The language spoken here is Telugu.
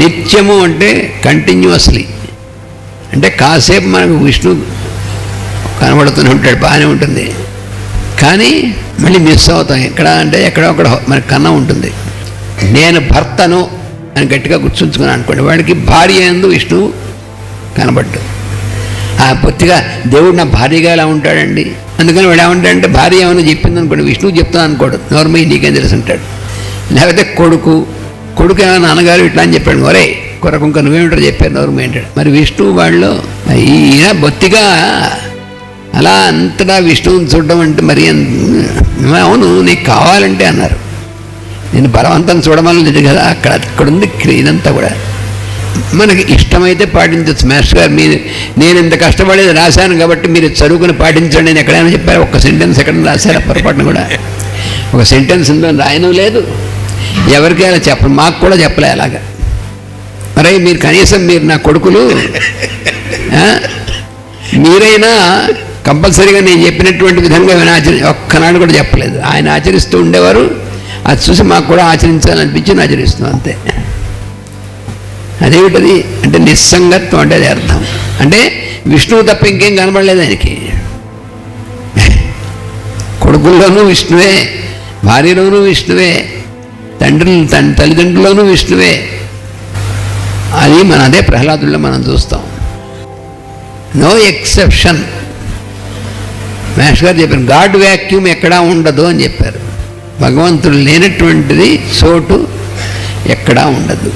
నిత్యము అంటే కంటిన్యూస్లీ అంటే కాసేపు మనకు విష్ణు కనబడుతూనే ఉంటాడు బాగానే ఉంటుంది. కానీ మళ్ళీ మిస్ అవుతాం. ఎక్కడ అంటే ఎక్కడో అక్కడ మనకు కన్నా ఉంటుంది. నేను భర్తను అని గట్టిగా గుర్తుంచుకున్నాను అనుకోండి. వాడికి భార్య ఎందు విష్ణువు కనబడ్డు. ఆ పొత్తిగా దేవుడు నా భార్యగా ఎలా ఉంటాడండి? అందుకని వాడు ఏమంటాడంటే భార్య ఏమైనా చెప్పింది అనుకోండి విష్ణువు చెప్తాను అనుకోడు. నోర్మై నీకేం తెలుసు అంటాడు. లేకపోతే కొడుకు కొడుకు ఏమైనా నాన్నగారు ఇట్లా అని చెప్పాడు. ఒరే కొరకుంక నువ్వేమిటో చెప్పారు నోర్మై ఏంటాడు మరి విష్ణువు వాళ్ళు ఈయన బొత్తిగా అలా అంతటా విష్ణువుని చూడడం అంటే మరి అవును నీకు కావాలంటే అన్నారు. నేను బలవంతం చూడమని లేదు కదా అక్కడ అక్కడ ఉంది ఇదంతా కూడా. మనకి ఇష్టమైతే పాటించవచ్చు మాస్టర్ గారు మీరు నేను ఇంత కష్టపడేది రాశాను కాబట్టి మీరు చదువుకుని పాటించండి. నేను ఎక్కడైనా చెప్పారు ఒక్క సెంటెన్స్ ఎక్కడ రాశారు పొరపాటున కూడా? ఒక సెంటెన్స్ ఉందని రాయను లేదు. ఎవరికైనా చెప్ప మాకు కూడా చెప్పలే అలాగా. అరే మీరు కనీసం మీరు నా కొడుకులు మీరైనా కంపల్సరీగా నేను చెప్పినటువంటి విధంగా ఆయన ఆచరి ఒక్కనాడు కూడా చెప్పలేదు. ఆయన ఆచరిస్తూ ఉండేవారు. అది చూసి మాకు కూడా ఆచరించాలనిపించి నేను ఆచరిస్తున్నాం అంతే. అదేమిటది? అంటే నిస్సంగత్వం అంటే అది అర్థం. అంటే విష్ణువు తప్ప ఇంకేం కనబడలేదు ఆయనకి. కొడుకుల్లోనూ విష్ణువే భార్యలోనూ విష్ణువే తండ్రులు తన తల్లిదండ్రుల్లోనూ విష్ణువే. అది మన అదే ప్రహ్లాదుల్లో మనం చూస్తాం. నో ఎక్సెప్షన్ మహేష్ గారు చెప్పారు గాడ్ వ్యాక్యూమ్ ఎక్కడా ఉండదు అని చెప్పారు. భగవంతుడు లేనటువంటిది చోటు ఎక్కడా ఉండదు.